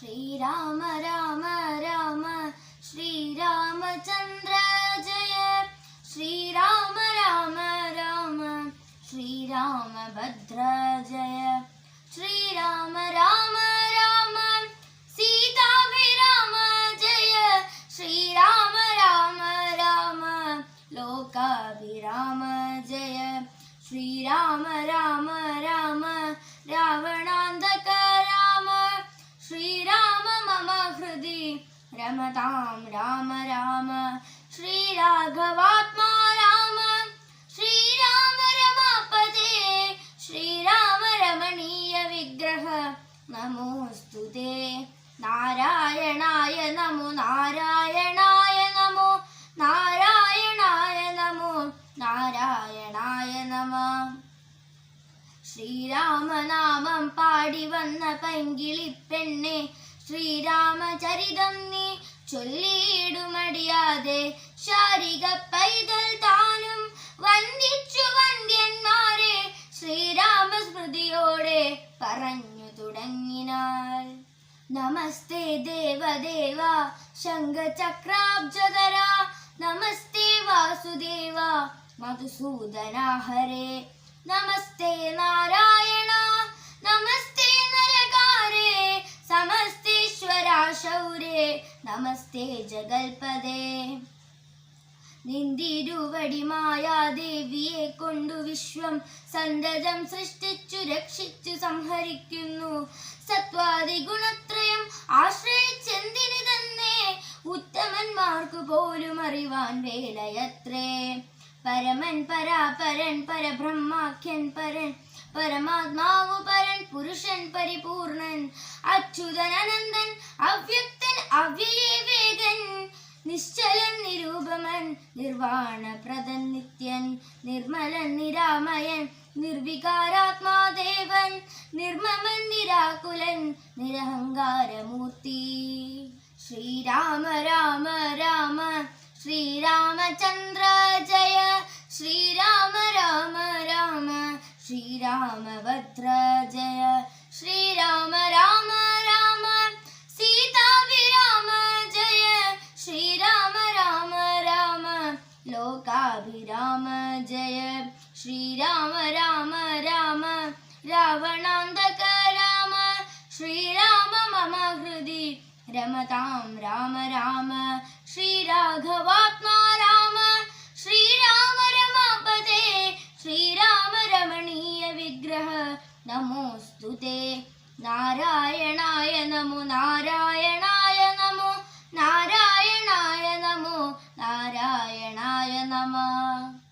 ശ്രീരാമ രാമ രാമ ശ്രീരാമചന്ദ്ര ജയ ശ്രീരാമ രാമ രാമ ശ്രീരാമഭദ്ര ജയ ശ്രീരാമ രാമ രാമ സീതാഭിരാമ ജയ ശ്രീരാമ രാമ രാമ ലോകാഭിരാമ ജയ ശ്രീരാമ രാമ രാമ രാവണാന്തക രമതാം രാമ രാമ ശ്രീരാഘവാത്മാ രാമ ശ്രീരാമ രമാപദേ ശ്രീരാമ രമണീയ വിഗ്രഹ നമോസ്തു തേ നാരായണായ നമോ നാരായണായ നമോ നാരായണായ നമോ നാരായണായ നമ ശ്രീരാമനാമം പാടി വന്ന പൈങ്കിളിപ്പെണ്ണെ ശ്രീരാമചരിതം നീ ചൊല്ലിയിടുമടിയാതെ ശാരിക പൈതൽ താനും വന്ദിച്ചു വന്ദ്യന്മാരെ ശ്രീരാമസ്മൃതിയോടെ പറഞ്ഞു തുടങ്ങിനാൽ. നമസ്തേ ദേവദേവ ശംഖചക്രാബ്ജധര നമസ്തേ വാസുദേവ മധുസൂദന ഹരേ നമസ്തേ നാരായണ നമസ്തേ നമസ്തേ ജഗൽപദേ നിന്തിരുവടി മായാദേവിയെ കൊണ്ടു വിശ്വം സന്തതം സൃഷ്ടിച്ചു രക്ഷിച്ചു സംഹരിക്കുന്നു. സത്വാദി ഗുണത്രയം ആശ്രയിച്ചെന്തിന് തന്നെ? ഉത്തമന്മാർക്കു പോലും അറിവാൻ വേലയത്രേ. പരമൻ പരാപരൻ പരബ്രഹ്മാഖ്യൻ പരൻ പരമാത്മാവു പരൻ പുരുഷൻ പരിപൂർണൻ അച്യുതനന്ദൻ അനന്തൻ വേഗൻ നിശ്ചലൻ നിരൂപമൻ നിർവാണപ്രദൻ നിത്യൻ നിർമ്മലൻ നിരാമയൻ നിർവികാരാത്മാദേവൻ നിർമ്മമൻ നിരാകുലൻ നിരഹങ്കാരമൂർത്തി. ശ്രീരാമ രാമ രാമ ശ്രീരാമചന്ദ്ര ജയ ശ്രീരാമ രാമ രാമ ശ്രീരാമഭദ്ര ജയ ശ്രീരാമ ലോകാഭിരാമ ജയ ശ്രീരാമ രാമ രാമ രാവണാന്തക രാമ ശ്രീരാമ മമ ഹൃദി രമതാം രാമ രാമ ശ്രീരാഘവാത്മാ രാമ ശ്രീരാമ രമാപദേ ശ്രീരാമ രമണീയ വിഗ്രഹ നമോസ്തു തേ നാരായണായ നമോ നാരായണായ നമോ നാരായണായ നമ